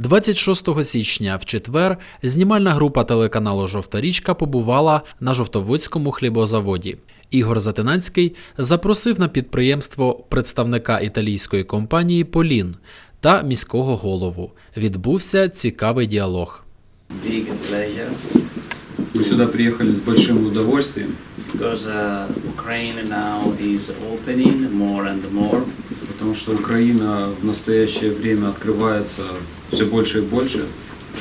26 січня в четвер знімальна група телеканалу Жовта річка побувала на Жовтоводському хлібозаводі. Ігор Затинацький запросив на підприємство представника італійської компанії Полін та міського голову. Відбувся цікавий діалог. big pleasure Мы сюда приехали с большим удовольствием, because uh, Ukraine now is opening more and more. Потому что Украина в настоящее время открывается все больше и больше.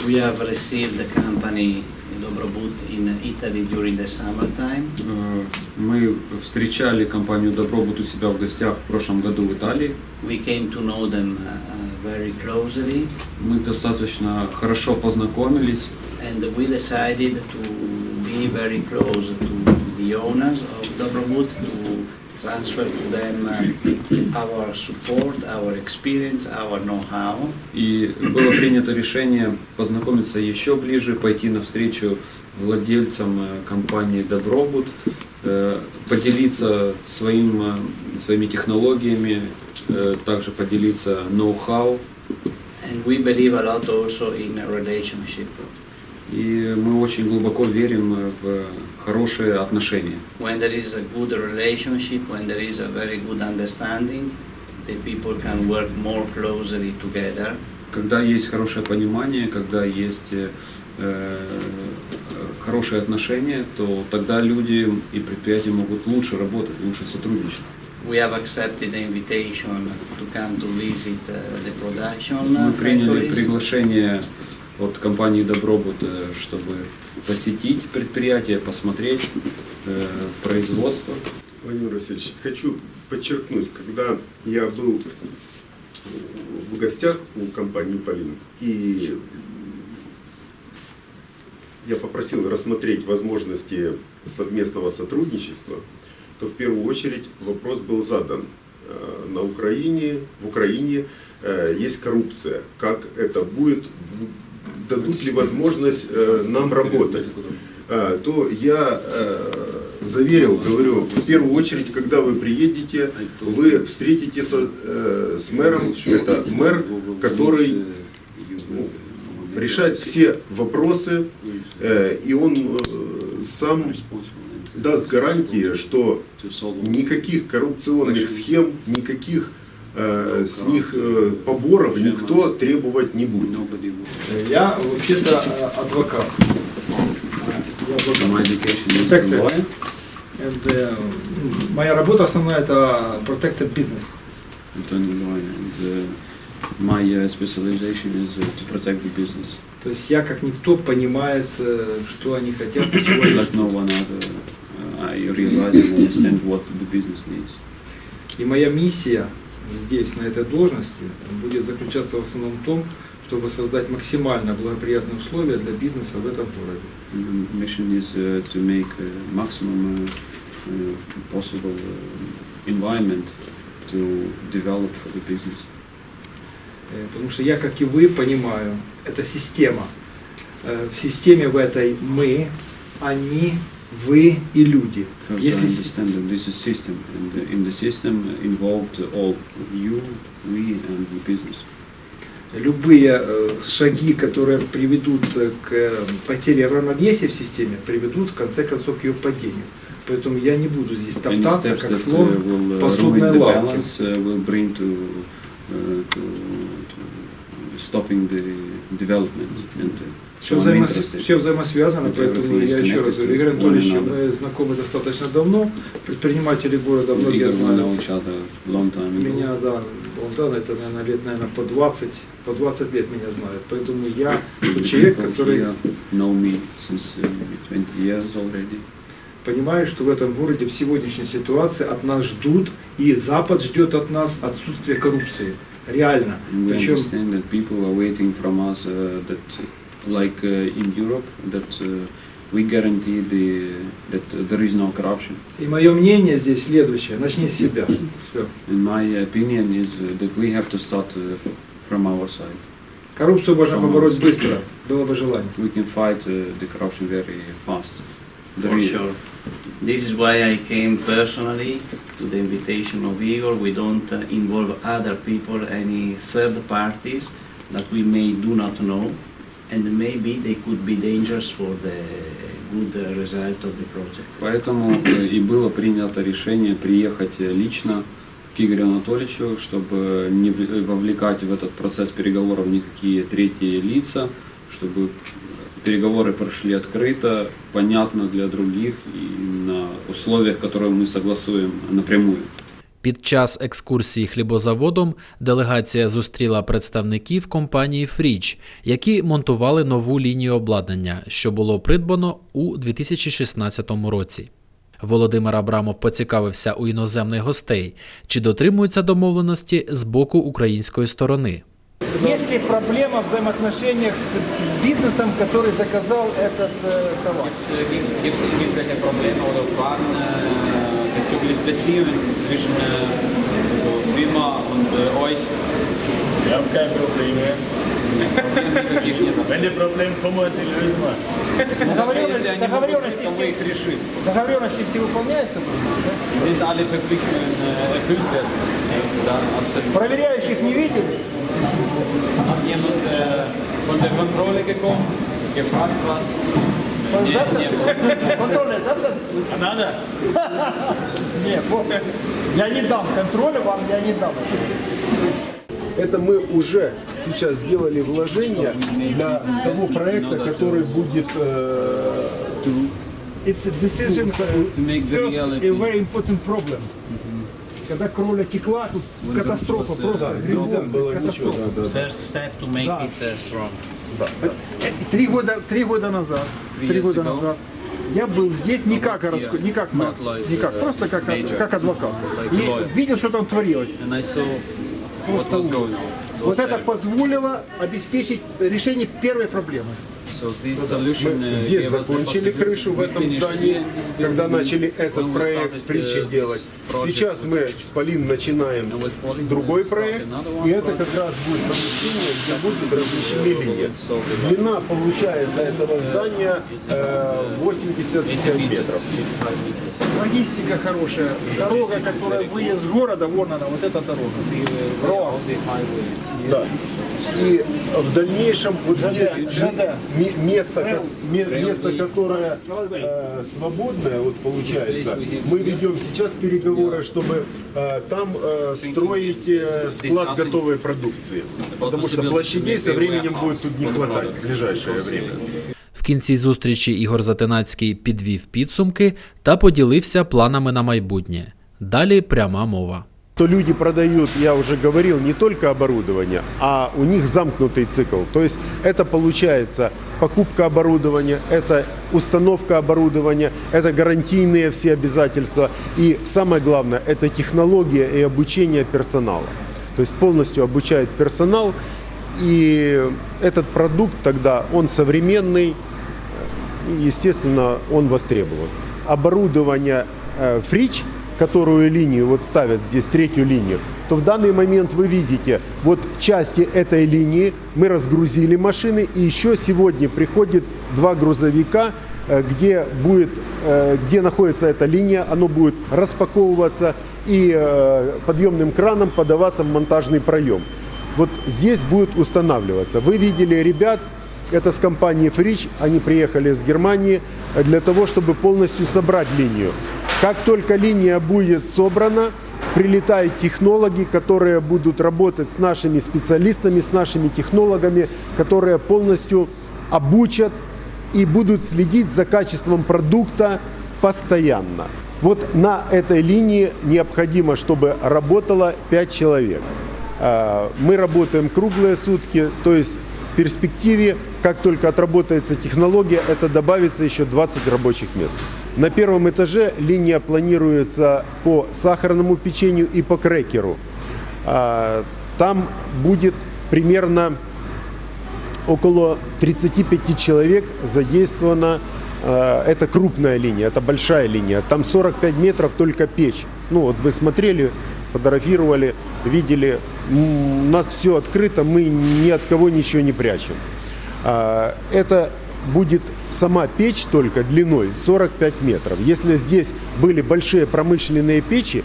We have received the company Dobrobut in Italy during the summertime. Э, Мы встречали компанию Добробут у себя в гостях в прошлом году в Италии. We came to know them uh, uh, very closely Мы достаточно хорошо познакомились, and we decided to be very close to the owners of Dobrobut to transfer to them uh, our support, our experience, our know-how. и было принято решение познакомиться еще ближе, пойти навстречу владельцам э, компании Добробут, э, поделиться своим, э, своими технологиями, также поделиться ноу-хау. And we believe a lot also in a relationship. И мы очень глубоко верим э, в хорошие отношения. When there is a good relationship, when there is a very good understanding, the people can work more closely together. Когда есть хорошее понимание, когда есть э, э, хорошие отношения, то тогда люди и предприятия могут лучше работать, лучше сотрудничать. We have accepted the invitation to come to visit uh, the production Мы приняли приглашение от компании Добробут, чтобы посетить предприятие, посмотреть э, производство. Владимир Васильевич, хочу подчеркнуть, когда я был в гостях у компании Полин, и я попросил рассмотреть возможности совместного сотрудничества, то в первую очередь вопрос был задан. Э, На Украине, в Украине э, есть коррупция. Как это будет? Дадут ли возможность э, нам работать? А, то я э, заверил, говорю, в первую очередь, когда вы приедете, вы встретите со- э, с мэром, это мэр, который ну, решает все вопросы, э, и он э, сам даст гарантии, что никаких коррупционных схем, никаких э, с них э, поборов никто требовать не будет. Я вообще-то э, адвокат. Lawyer. And, э, моя работа основная это protected business. Uh, my uh, specialization is uh, to protect the business, То есть я как никто понимает, э, что они хотят, чего они like no one other. Uh, I realize and understand what the business needs. И моя миссия здесь, на этой должности, будет заключаться в основном в том, чтобы создать максимально благоприятные условия для бизнеса в этом городе. The mission is uh, to make a maximum uh, uh, possible uh, environment to develop for the business. Потому что я, как и вы, понимаю, это система. В системе в этой мы, они, вы и люди. Если understand that this is system, and uh, in the system uh, involved all you, we, and the business. любые э, шаги, которые приведут э, к э, потере равновесия в системе, приведут в конце концов к ее падению. Поэтому я не буду здесь топтаться, как слон uh, uh, uh, uh, to, to stopping the development and uh, Все, взаимос- все взаимосвязано, поэтому я еще раз говорю, Игорь Анатольевич, мы знакомы достаточно давно, предприниматели города, многие знают. Меня, да, он да, это, наверное, лет, наверное, по 20, по 20 лет меня знают. Поэтому я человек, который here know me since 20 years already. понимаю, что в этом городе в сегодняшней ситуации от нас ждут, и Запад ждет от нас отсутствие коррупции. Реально. Причем understand that people are waiting from us uh, that, uh, like uh, in Europe, that uh, we guarantee the, that uh, there is no corruption. И мое мнение здесь следующее. Начни с себя. Все. In my opinion is uh, that we have to start uh, f- from our side. Коррупцию можно побороть быстро, было бы желание. We can fight uh, the corruption very fast. There For is- sure. This is why I came personally to the invitation of Igor. We don't uh, involve other people, any third parties. that we may do not know, And maybe they could be dangerous for the good uh, result of the project. Поэтому э, и было принято решение приехать э, лично к Игорю Анатольевичу, чтобы не в- вовлекать в этот процесс переговоров никакие третьи лица, чтобы переговоры прошли открыто, понятно для других и на условиях, которые мы согласуем напрямую. Під час екскурсії хлібозаводом делегація зустріла представників компанії Фріч, які монтували нову лінію обладнання, що було придбано у 2016 році. Володимир Абрамов поцікавився у іноземних гостей, чи дотримуються домовленості з боку української сторони. Есть ли проблема в взаимоотношениях с бизнесом, который заказал этот э, товар? Gibt es irgendwelche Probleme oder Fragen bezüglich Beziehungen zwischen so Firma und euch? Wir haben keine Probleme. Wenn die Probleme kommen, die lösen wir. Договоренности, все, договоренности выполняются? да? Sind alle Verpflichtungen äh, erfüllt werden? Ja, absolut. Проверяющих не видели? Hat jemand äh, von der Kontrolle gekommen, gefragt was? Он Не, записан? не было. Контрольный записан? А надо? Нет, я не дам контроля, вам я не дам. Это мы уже сейчас сделали вложения для того проекта, который будет э, It's a decision To make the first, reality. a very important problem. Когда кровля текла, тут катастрофа, просто нельзя было ничего. катастрофа. да, да. First step to make Да. it uh, strong. Э, Три года, три года назад, три года назад я был здесь не как was городской, here. не как мэр, не как, uh, просто как, как адвокат. И видел, что там творилось. Просто ужас. Вот это позволило обеспечить решение первой проблемы. So this solution, Мы uh, здесь закончили крышу в этом здании, когда начали этот проект с this делать. Сейчас мы с Полин начинаем Pauline другой проект, и это как раз будет помещение, где будут размещены линии. Длина получается этого здания э, 85 метров. Логистика хорошая. Дорога, которая выезд города, вон она, вот эта дорога. Роа. Да. И в дальнейшем вот здесь место, ко- ме- Railway. место, которое э, свободное, вот получается, мы ведем сейчас переговоры, чтобы э, там э, строить э, склад Discussing готовой продукции. Потому что possibility площадей to со make a временем warehouse будет тут не for the хватать products. в ближайшее время. В кінці зустрічі Ігор Затинацький підвів підсумки та поділився планами на майбутнє. Далі пряма мова. То люди продают, я уже говорил, не только оборудование, а у них замкнутый цикл. То есть это получается покупка оборудования, это установка оборудования, это гарантийные все обязательства. И самое главное, это технология и обучение персонала. То есть полностью обучает персонал. И этот продукт тогда, он современный, естественно, он востребован. Оборудование э, Фрич, которую линию вот ставят здесь, третью линию, то в данный момент вы видите, вот части этой линии мы разгрузили машины, и еще сегодня приходит два грузовика, э, где будет, э, где находится эта линия, оно будет распаковываться и э, подъемным краном подаваться в монтажный проем. Вот здесь будет устанавливаться. Вы видели ребят, это с компании Фрич, они приехали с Германии для того, чтобы полностью собрать линию. Как только линия будет собрана, прилетают технологи, которые будут работать с нашими специалистами, с нашими технологами, которые полностью обучат и будут следить за качеством продукта постоянно. Вот на этой линии необходимо, чтобы работало 5 человек. А, Мы работаем круглые сутки, то есть в перспективе, как только отработается технология, это добавится еще 20 рабочих мест. На первом этаже линия планируется по сахарному печенью и по крекеру. А, Там будет примерно около 35 человек задействовано. Э, Это крупная линия, это большая линия. Там 45 метров только печь. Ну вот вы смотрели, фотографировали, видели. У нас все открыто, мы ни от кого ничего не прячем. А, Это будет сама печь только длиной 45 метров. Если здесь были большие промышленные печи,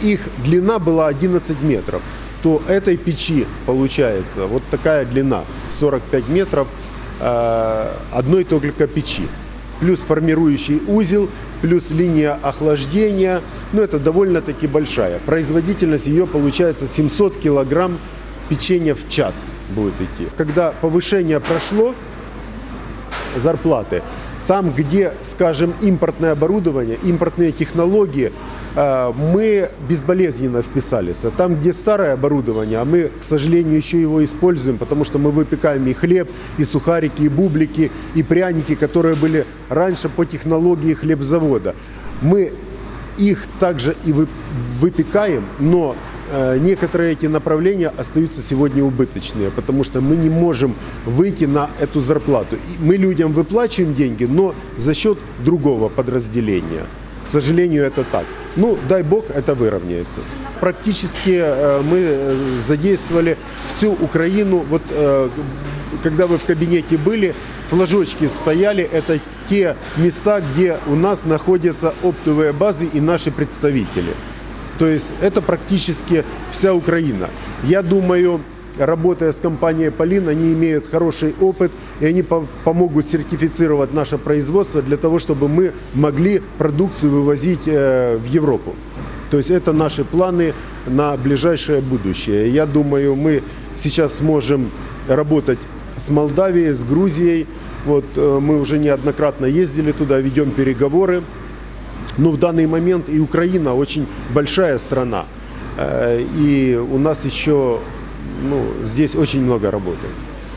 их длина была 11 метров. то этой печи получается вот такая длина 45 метров э, одной только печи. Плюс формирующий узел, плюс линия охлаждения. Ну, это довольно-таки большая. Производительность ее получается 700 килограмм печенья в час будет идти. Когда повышение прошло, зарплаты. Там, где, скажем, импортное оборудование, импортные технологии, э, мы безболезненно вписались. А там, где старое оборудование, а мы, к сожалению, еще его используем, потому что мы выпекаем и хлеб, и сухарики, и бублики, и пряники, которые были раньше по технологии хлебзавода. Мы их также и вы- выпекаем, но некоторые эти направления остаются сегодня убыточные, потому что мы не можем выйти на эту зарплату. Мы людям выплачиваем деньги, но за счет другого подразделения. К сожалению, это так. Ну, дай бог, это выровняется. Практически э, мы э, задействовали всю Украину. Вот э, когда вы в кабинете были, флажочки стояли. Это те места, где у нас находятся оптовые базы и наши представители. То есть это практически вся Украина. Я думаю, работая с компанией Полин, они имеют хороший опыт, и они по- помогут сертифицировать наше производство для того, чтобы мы могли продукцию вывозить э, в Европу. То есть это наши планы на ближайшее будущее. Я думаю, мы сейчас сможем работать с Молдавией, с Грузией. Вот э, мы уже неоднократно ездили туда, ведем переговоры. Но в данный момент и Украина очень большая страна. Э, И у нас еще ну, здесь очень много работы.